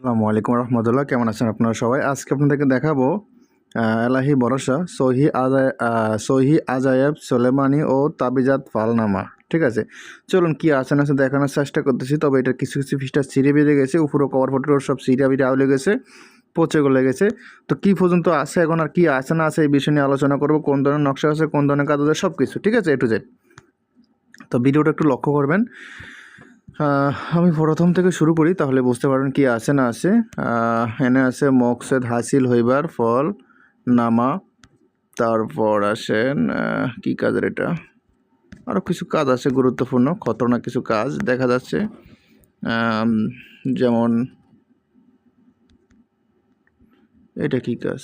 আসসালামু আলাইকুম রহমতুল্লাহ। কেমন আছেন আপনারা সবাই? আজকে আপনাদেরকে দেখাবো এলাহি ভরসা সহি আজায় সহি আজায়াব সোলেমানি ও তাবিজাত ফালনামা। ঠিক আছে? চলুন কি আছে না দেখানোর চেষ্টা করতেছি, তবে এটার কিছু কিছু ফিসটা ছিঁড়ে বেরিয়ে গেছে, উপরে কভার ফটো সব সিঁড়া বিড়ে আউলে গেছে পচে গলে গেছে তো কি পর্যন্ত আছে এখন আর কি আছে না আছে এই বিষয় নিয়ে আলোচনা করব, কোন ধরনের নকশা আছে, কোন ধরনের কাজ আছে সব কিছু ঠিক আছে? এ টু জেড তো ভিডিওটা একটু লক্ষ্য করবেন। আমি প্রথম থেকে শুরু করি, তাহলে বুঝতে পারবেন কি আছে না আছে। এনে আছে মকসেদ হাসিল হইবার ফল, নামা, তারপর আসেন কি কাজের এটা? আরও কিছু কাজ আছে গুরুত্বপূর্ণ, খতরনাক কিছু কাজ দেখা যাচ্ছে। যেমন, এটা কি কাজ?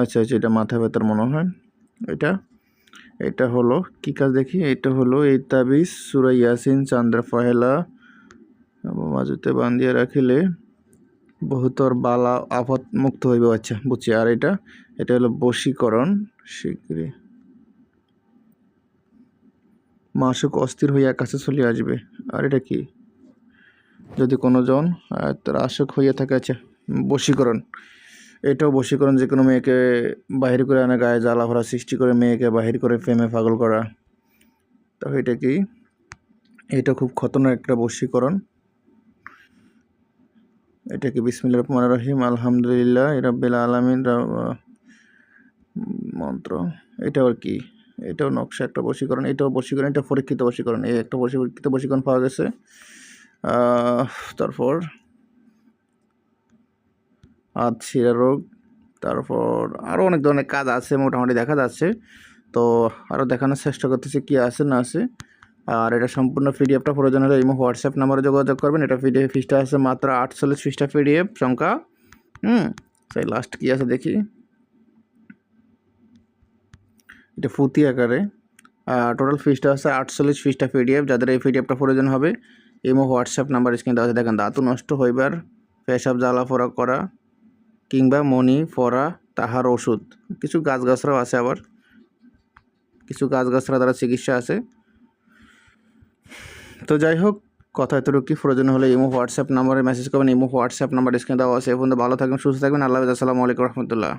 আচ্ছা আচ্ছা এটা মাথা ব্যথার মনে হয়। এটা এটা হলো কি কাজ দেখি? এটা হলো এই তাবিজ, সুরা ইয়াসিন, চান্দ্র ফহেলা মাজুতে বান্ধিয়া রাখিলে বহুতর বালা আফত মুক্ত হইবে। আচ্ছা বুঝছি। আর এটা এটা হলো বশীকরণ শীঘ্রই মাসুক অস্থির হইয়া কাছে চলে আসবে। আর এটা কি? যদি কোনো জন তার আশক হইয়া থাকে আচ্ছা বশীকরণ। এটাও বশীকরণ যে কোনো মেয়েকে বাহির করে আনা, গায়ে জ্বালা ভরা সৃষ্টি করে মেয়েকে বাহির করে প্রেমে পাগল করা। তো এটা কি? এটা খুব খতরনাক একটা বশীকরণ। এটা কি? বিসমিল্লা রহমান রহিম। আলহামদুলিল্লাহ রাব্বিল আলামিন মন্ত্র। এটা আর কি? এটাও নকশা একটা বশীকরণ। এটাও বশীকরণ, এটা পরীক্ষিত বশীকরণ। এই একটা পরীক্ষিত বশীকরণ পাওয়া গেছে। তারপর হাত শিরা রোগ, তারপর আরও অনেক ধরনের কাজ আছে মোটামুটি দেখা যাচ্ছে। তো আরও দেখানোর চেষ্টা করতেছি কি আছে না আছে। আর এটা সম্পূর্ণ পিডিএফটা প্রয়োজন হলে ইমো, হোয়াটসঅ্যাপ নাম্বারে যোগাযোগ করবেন। এটা পিডিএফ ফিসটা আছে মাত্র আটচল্লিশ ফিসটা পিডিএফ সংখ্যা। হুম, সেই লাস্ট কি আছে দেখি। এটা ফুতি আকারে। টোটাল ফিসটা আছে আটচল্লিশ ফিসটা পিডিএফ। যাদের এই পিডিএফটা প্রয়োজন হবে, ইমো, হোয়াটসঅ্যাপ নাম্বার স্ক্রিন দেওয়া আছে। দেখেন দাঁতু নষ্ট হইবার, পেশাব জ্বালা ফোরা করা। কিংবা মণি ফরা তাহার ওষুধ। কিছু গাছগাছরাও আছে আবার। কিছু গাছগাছরা দ্বারা চিকিৎসা আছে। তো যাই হোক, কথা এতটুকু প্রয়োজন হলে ইমো, হোয়াটসঅ্যাপ নাম্বারে মেসেজ করবেন। ইমো, হোয়াটসঅ্যাপ নাম্বার স্ক্রিনে দেওয়া আছে। এখন ভালো থাকবেন, সুস্থ থাকবেন। আল্লাহ আসসালামু আলাইকুম রহমতুল্লাহ।